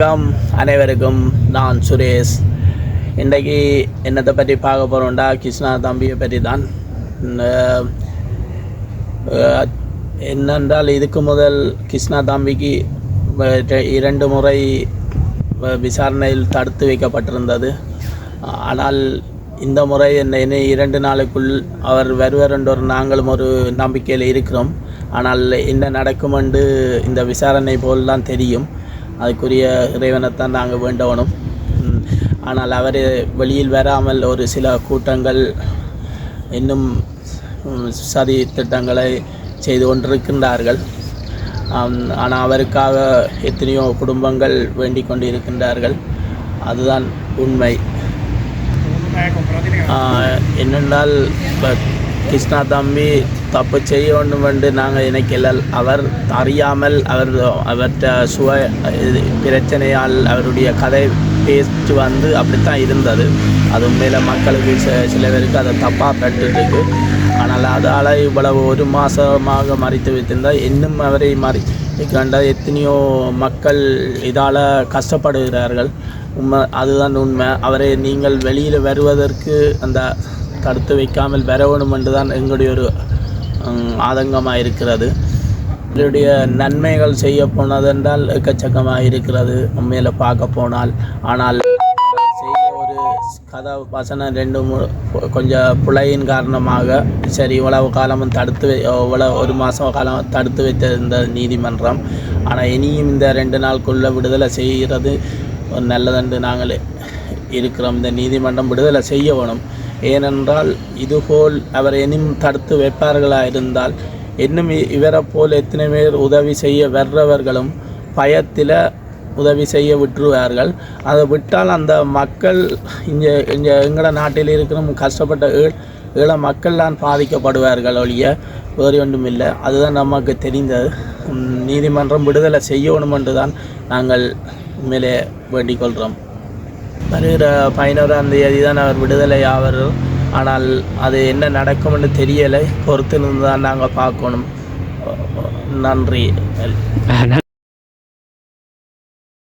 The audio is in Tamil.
வணக்கம். அனைவருக்கும் நான் சுரேஷ். இன்றைக்கு என்னத்தை பற்றி பார்க்க போகிறோம்டா கிருஷ்ணா தம்பியை பற்றி தான் என்னென்றால் இதுக்கு முதல் கிருஷ்ணா தம்பிக்கு இரண்டு முறை விசாரணையில் தடுத்து வைக்கப்பட்டிருந்தது. ஆனால் இந்த முறை என்ன இரண்டு நாளுக்குள் அவர் வருவர் என்ற நாங்களும் ஒரு நம்பிக்கையில் இருக்கிறோம். ஆனால் என்ன நடக்கும் என்று இந்த விசாரணை போல் தான் தெரியும். அதுக்குரிய இறைவனைத்தான் நாங்கள் வேண்டவனும். ஆனால் அவர் வெளியில் வராமல் ஒரு சில கூட்டங்கள் இன்னும் சதி திட்டங்களை செய்து கொண்டிருக்கின்றார்கள். ஆனால் அவருக்காக எத்தனையோ குடும்பங்கள் வேண்டிக் கொண்டு இருக்கின்றார்கள் அதுதான் உண்மை. என்னென்றால் இப்போ கிருஷ்ணா தம்பி தப்பு செய்ய வேண்டும் என்று நாங்கள் நினைக்கல. அவர் அறியாமல் அவர் அவர்கிட்ட சுவ இது பிரச்சனையால் அவருடைய கதை பேச்சு வந்து அப்படித்தான் இருந்தது. அது உண்மையில் மக்களுக்கு சில சில பேருக்கு அதை தப்பாக பட்டுருக்கு ஆனால் அதால் இவ்வளவு ஒரு மாதமாக மறைத்து வைத்திருந்தால் இன்னும் அவரை மறி கண்ட எத்தனையோ மக்கள் இதால் கஷ்டப்படுகிறார்கள். உண்மை அதுதான் உண்மை. அவரை நீங்கள் வெளியில் வருவதற்கு அந்த தடுத்து வைக்காமல் வரவேணும் என்று தான் எங்களுடைய ஒரு ஆதங்கமாக இருக்கிறது எங்களுடைய நன்மைகள் செய்ய போனதென்றால் எக்கச்சக்கமாக இருக்கிறது. உண்மையில் பார்க்க போனால். ஆனால் ஒரு கதை வசனம் ரெண்டு கொஞ்சம் பிழையின் காரணமாக சரி இவ்வளவு காலமும் தடுத்து வை- இவ்வளவு ஒரு மாதம் காலம் தடுத்து வைத்த இந்த நீதிமன்றம். ஆனால் இனியும் இந்த ரெண்டு நாளுக்குள்ளே விடுதலை செய்கிறது ஒரு நல்லதென்று நாங்கள் இருக்கிறோம். இந்த நீதிமன்றம் விடுதலை செய்ய வேணும். ஏனென்றால் இதுபோல் அவர் இனியும் தடுத்து வைப்பார்களா இருந்தால் இன்னும் இவரை போல் எத்தனை பேர் உதவி செய்ய வர்றவர்களும் பயத்தில் உதவி செய்ய விட்டுருவார்கள். அதை விட்டால் அந்த மக்கள் இங்கே இங்கே எங்களோட நாட்டில் இருக்கிற கஷ்டப்பட்ட ஏழ் ஈழ மக்கள் தான் பாதிக்கப்படுவார்கள் ஒழிய வேறு ஒன்றும் இல்லை அதுதான் நமக்கு தெரிந்தது. நீதிமன்றம் விடுதலை செய்யணும் என்று தான் நாங்கள் உண்மையிலே வேண்டிக் கொள்கிறோம் வருகிற பதினோராம் தேதி தான் அவர் விடுதலை ஆவார்? ஆனால் அது என்ன நடக்கும்னு தெரியலை. பொறுத்து இருந்து தான் நாங்கள் பார்க்கணும். நன்றி.